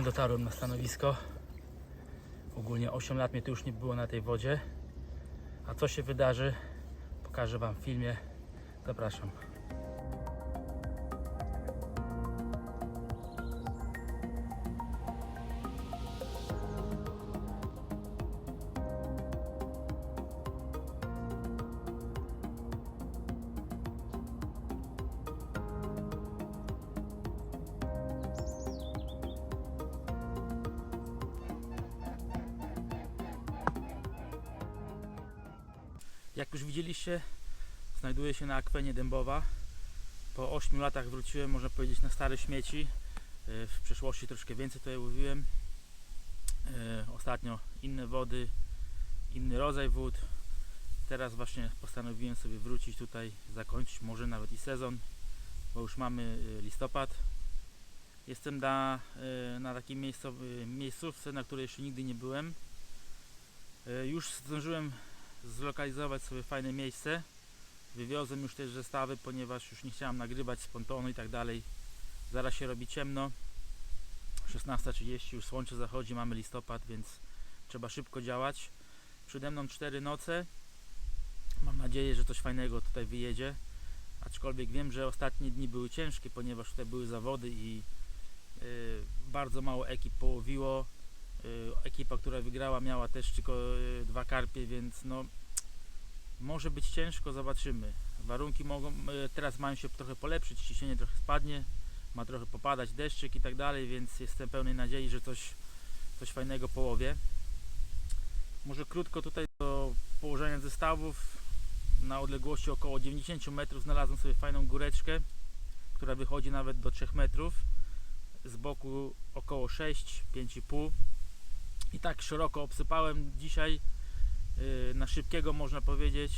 Właśnie dotarłem na stanowisko. Ogólnie 8 lat mnie tu już nie było na tej wodzie. A co się wydarzy, pokażę Wam w filmie. Zapraszam. Jak już widzieliście, znajduję się na akwenie Dębowa. Po 8 latach wróciłem, można powiedzieć, na stare śmieci. E, W przeszłości troszkę więcej tutaj łowiłem. E, Ostatnio inne wody, inny rodzaj wód. Teraz właśnie postanowiłem sobie wrócić tutaj, zakończyć może nawet i sezon, bo już mamy e, listopad. Jestem na, na takiej miejscowy, miejscówce, na której jeszcze nigdy nie byłem. Już zdążyłem zlokalizować sobie fajne miejsce. Wywiozłem już też zestawy, ponieważ już nie chciałem nagrywać z pontonu i tak dalej. Zaraz się robi ciemno. 16.30 już słońce zachodzi, mamy listopad, więc trzeba szybko działać. Przede mną 4 noce. Mam nadzieję, że coś fajnego tutaj wyjedzie. Aczkolwiek wiem, że ostatnie dni były ciężkie, ponieważ tutaj były zawody i yy, bardzo mało ekip połowiło. Y, ekipa, która wygrała miała też tylko y, dwa karpie, więc no może być ciężko, zobaczymy. Warunki mogą, y, teraz mają się trochę polepszyć, ciśnienie trochę spadnie, ma trochę popadać deszczyk i tak dalej, więc jestem pełnej nadziei, że coś, coś fajnego połowię. Może krótko tutaj do położenia zestawów. Na odległości około 90 metrów znalazłem sobie fajną góreczkę, która wychodzi nawet do 3 metrów. Z boku około 6, 5,5 i tak szeroko obsypałem dzisiaj na szybkiego można powiedzieć.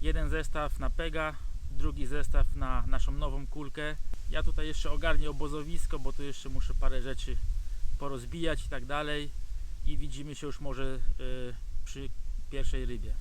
Jeden zestaw na pega drugi zestaw na naszą nową kulkę. Ja tutaj jeszcze ogarnię obozowisko bo tu jeszcze muszę parę rzeczy porozbijać i tak dalej. I widzimy się już może yy, przy pierwszej rybie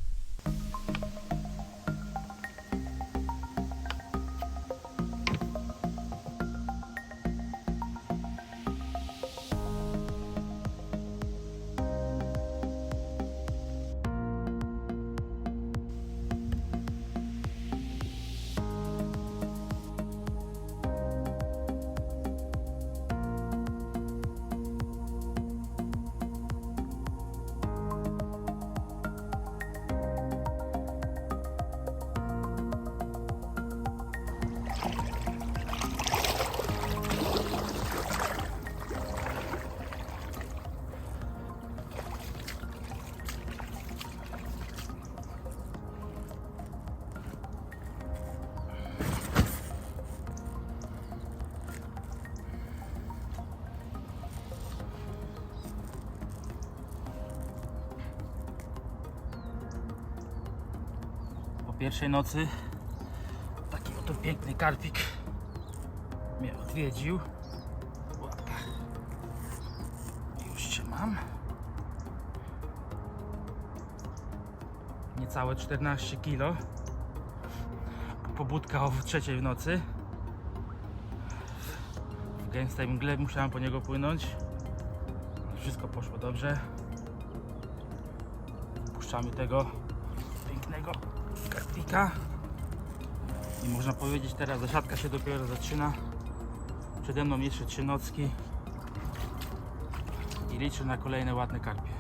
pierwszej nocy taki oto piękny karpik mnie odwiedził. Już cię mam. Niecałe 14 kg. Pobudka o trzeciej w nocy. W gęstej mgle musiałem po niego płynąć. Wszystko poszło dobrze. Puszczamy tego pięknego I można powiedzieć teraz zasiadka się dopiero zaczyna. Przede mną jeszcze trzy nocki. I liczę na kolejne ładne karpie.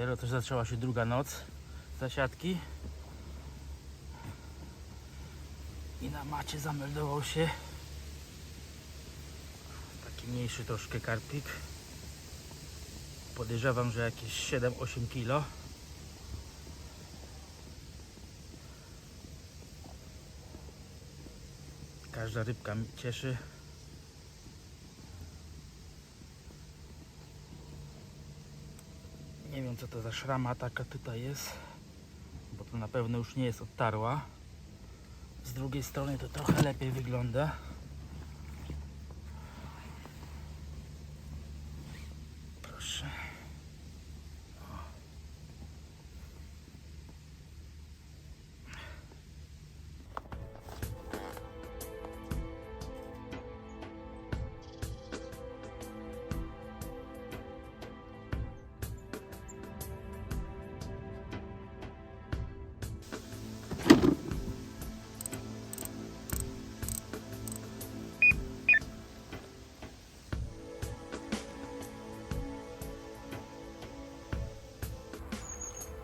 Dopiero też zaczęła się druga noc zasiadki. I na macie zameldował się taki mniejszy troszkę karpik. Podejrzewam, że jakieś 7-8 kilo. Każda rybka mi cieszy. Wiem co to za szrama taka tutaj jest, bo to na pewno już nie jest odtarła. Z drugiej strony to trochę lepiej wygląda.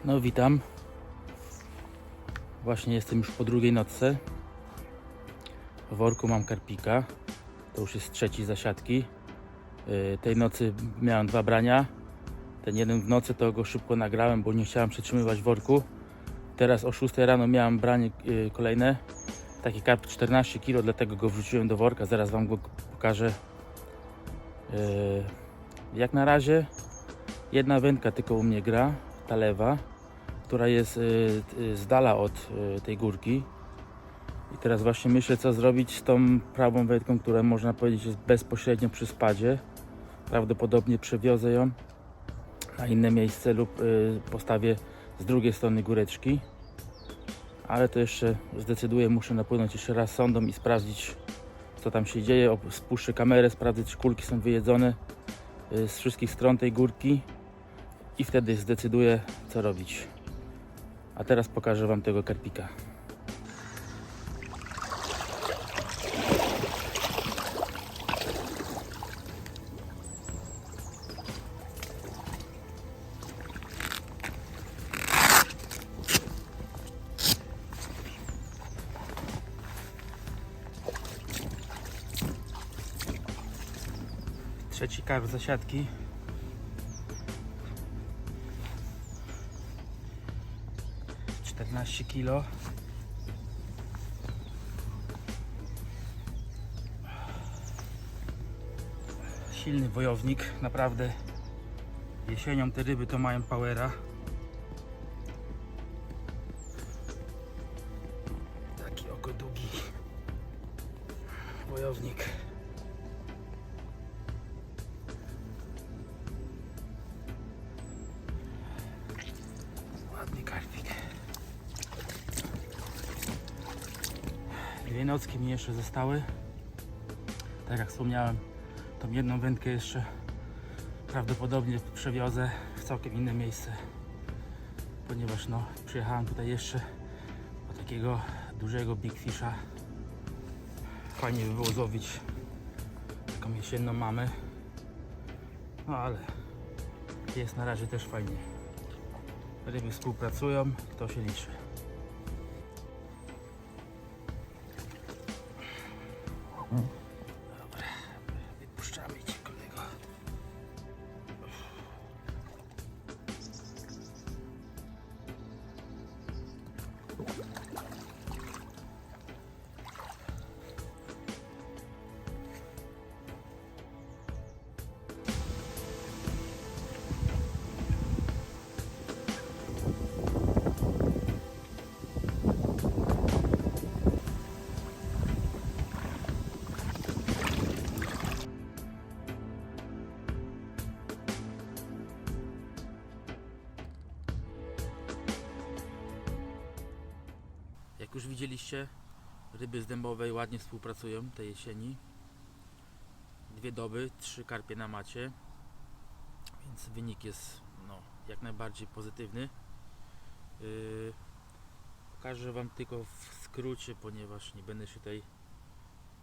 No witam. Właśnie jestem już po drugiej nocce. W worku mam karpika. To już jest trzeci zasiadki. Yy, Tej nocy miałem dwa brania. Ten jeden w nocy to go szybko nagrałem, bo nie chciałem przytrzymywać worku. Teraz o 6 rano miałem branie yy, kolejne. Taki karp 14 kg, dlatego go wrzuciłem do worka. Zaraz Wam go pokażę. Yy, Jak na razie jedna wędka tylko u mnie gra, ta lewa która jest y, y, z dala od y, tej górki. I teraz właśnie myślę, co zrobić z tą prawą wędką, która można powiedzieć jest bezpośrednio przy spadzie. Prawdopodobnie przewiozę ją na inne miejsce lub postawię z drugiej strony góreczki. Ale to jeszcze zdecyduję, muszę napłynąć jeszcze raz sondą i sprawdzić, co tam się dzieje. Spuszczę kamerę, sprawdzę, czy kulki są wyjedzone z wszystkich stron tej górki i wtedy zdecyduję, co robić. A teraz pokażę Wam tego karpika. Trzeci karp zasiadki. Czternaście kilo. Silny wojownik, naprawdę. Jesienią te ryby to mają powera. Jeszcze zostały. Tak jak wspomniałem, tą jedną wędkę jeszcze prawdopodobnie przewiozę w całkiem inne miejsce. Ponieważ no, przyjechałem tutaj jeszcze po takiego dużego Big Fisha. Fajnie by było złowić taką jesienną mamę. No ale jest na razie też fajnie. Ryby współpracują, to się liczy. Dobra, wypuszczamy cię kolego. Już widzieliście, ryby z dębowej ładnie współpracują tej jesieni. Dwie doby, trzy karpie na macie, więc wynik jest no, jak najbardziej pozytywny. Yy, pokażę Wam tylko w skrócie, ponieważ nie będę się tutaj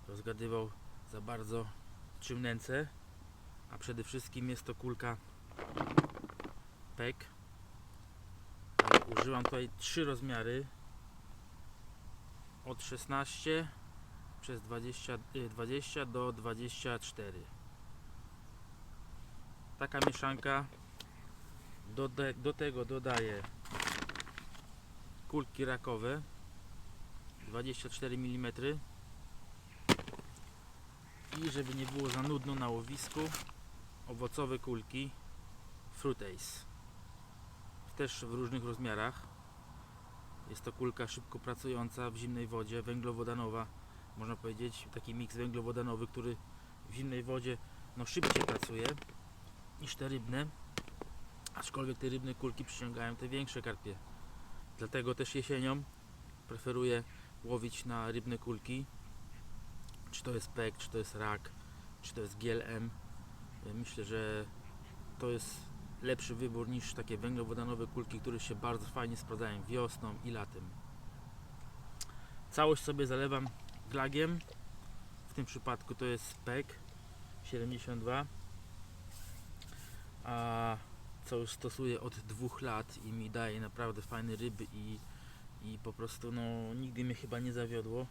rozgadywał za bardzo czym nęcę. A przede wszystkim jest to kulka PEK. Używam tutaj trzy rozmiary od 16 przez 20, y, 20 do 24. Taka mieszanka. Do, do tego dodaję kulki rakowe 24 mm i żeby nie było za nudno na łowisku owocowe kulki Fruit Ace też w różnych rozmiarach jest to kulka szybko pracująca w zimnej wodzie, węglowodanowa. Można powiedzieć, taki miks węglowodanowy, który w zimnej wodzie no szybciej pracuje niż te rybne. Aczkolwiek te rybne kulki przyciągają te większe karpie. Dlatego też jesienią preferuję łowić na rybne kulki. Czy to jest pek, czy to jest rak, czy to jest GLM myślę, że to jest lepszy wybór niż takie węglowodanowe kulki, które się bardzo fajnie sprawdzają wiosną i latem. Całość sobie zalewam glagiem. W tym przypadku to jest PEK 72 a co już stosuję od dwóch lat i mi daje naprawdę fajne ryby i, i po prostu no nigdy mnie chyba nie zawiodło.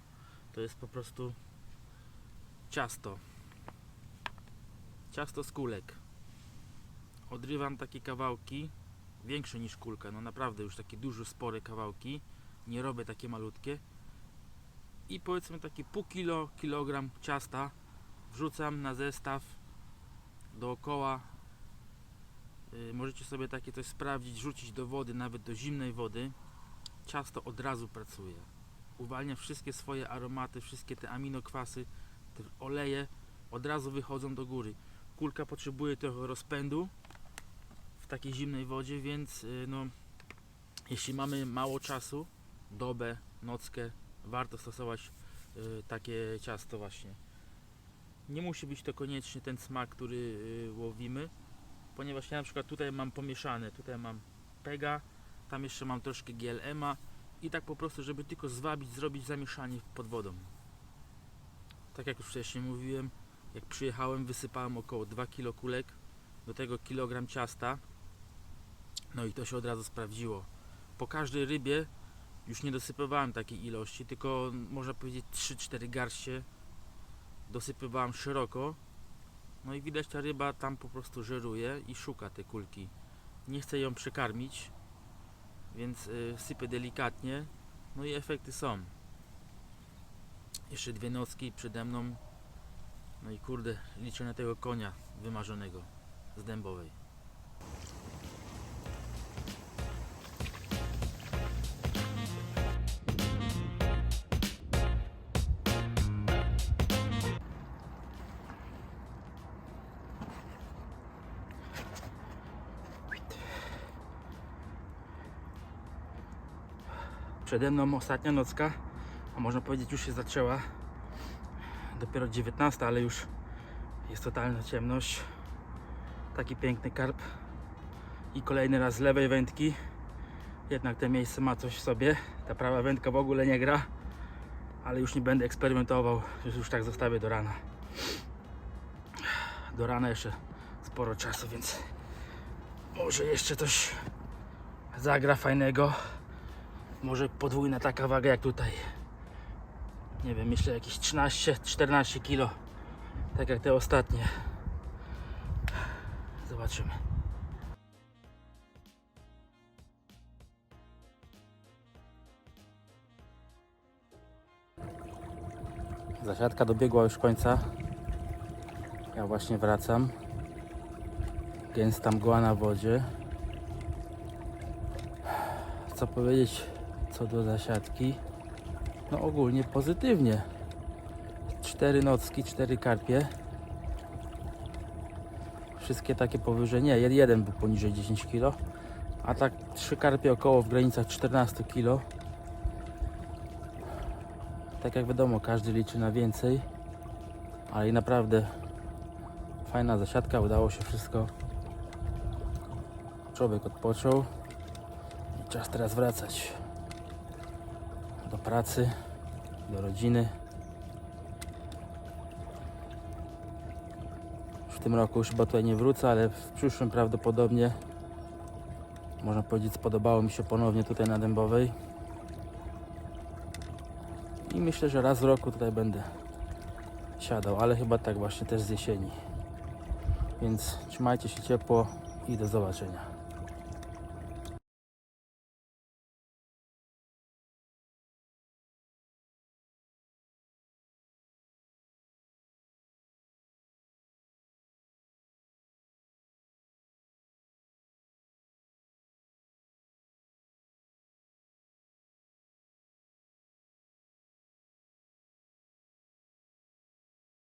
To jest po prostu ciasto. Ciasto z kulek odrywam takie kawałki większe niż kulka, no naprawdę już takie duże, spore kawałki. Nie robię takie malutkie. I powiedzmy taki pół kilo, kilogram ciasta wrzucam na zestaw dookoła. Yy, możecie sobie takie coś sprawdzić, rzucić do wody, nawet do zimnej wody. Ciasto od razu pracuje. Uwalnia wszystkie swoje aromaty, wszystkie te aminokwasy te oleje od razu wychodzą do góry. Kulka potrzebuje trochę rozpędu takiej zimnej wodzie, więc yy, no jeśli mamy mało czasu dobę, nockę warto stosować y, takie ciasto właśnie. Nie musi być to koniecznie ten smak, który y, łowimy, ponieważ ja na przykład tutaj mam pomieszane, tutaj mam pega, tam jeszcze mam troszkę GLM-a i tak po prostu, żeby tylko zwabić, zrobić zamieszanie pod wodą. Tak jak już wcześniej mówiłem, jak przyjechałem wysypałem około 2 kg kulek, do tego kilogram ciasta, no i to się od razu sprawdziło. Po każdej rybie już nie dosypywałem takiej ilości, tylko można powiedzieć 3-4 garście dosypywałem szeroko. No i widać ta ryba tam po prostu żeruje i szuka te kulki. Nie chcę ją przekarmić, więc y, sypię delikatnie. No i efekty są. Jeszcze dwie nocki przede mną. No i kurde, liczę na tego konia wymarzonego z dębowej. Przede mną ostatnia nocka, a można powiedzieć już się zaczęła. Dopiero 19, ale już jest totalna ciemność. Taki piękny karp. I kolejny raz z lewej wędki. Jednak to miejsce ma coś w sobie. Ta prawa wędka w ogóle nie gra. Ale już nie będę eksperymentował. Już, tak zostawię do rana. Do rana jeszcze sporo czasu, więc może jeszcze coś zagra fajnego. Może podwójna taka waga jak tutaj. Nie wiem, myślę jakieś 13-14 kilo. Tak jak te ostatnie. Zobaczymy. Zasiadka dobiegła już końca. Ja właśnie wracam. Gęsta mgła na wodzie. Co powiedzieć co do zasiadki? No ogólnie pozytywnie. Cztery nocki, cztery karpie. Wszystkie takie powyżej, nie, jed- jeden był poniżej 10 kg. A tak trzy karpie około w granicach 14 kg. Tak jak wiadomo, każdy liczy na więcej. Ale i naprawdę fajna zasiadka, udało się wszystko. Człowiek odpoczął. Czas teraz wracać do pracy, do rodziny. W tym roku już chyba tutaj nie wrócę, ale w przyszłym prawdopodobnie można powiedzieć spodobało mi się ponownie tutaj na Dębowej. I myślę, że raz w roku tutaj będę siadał, ale chyba tak właśnie też z jesieni. Więc trzymajcie się ciepło i do zobaczenia.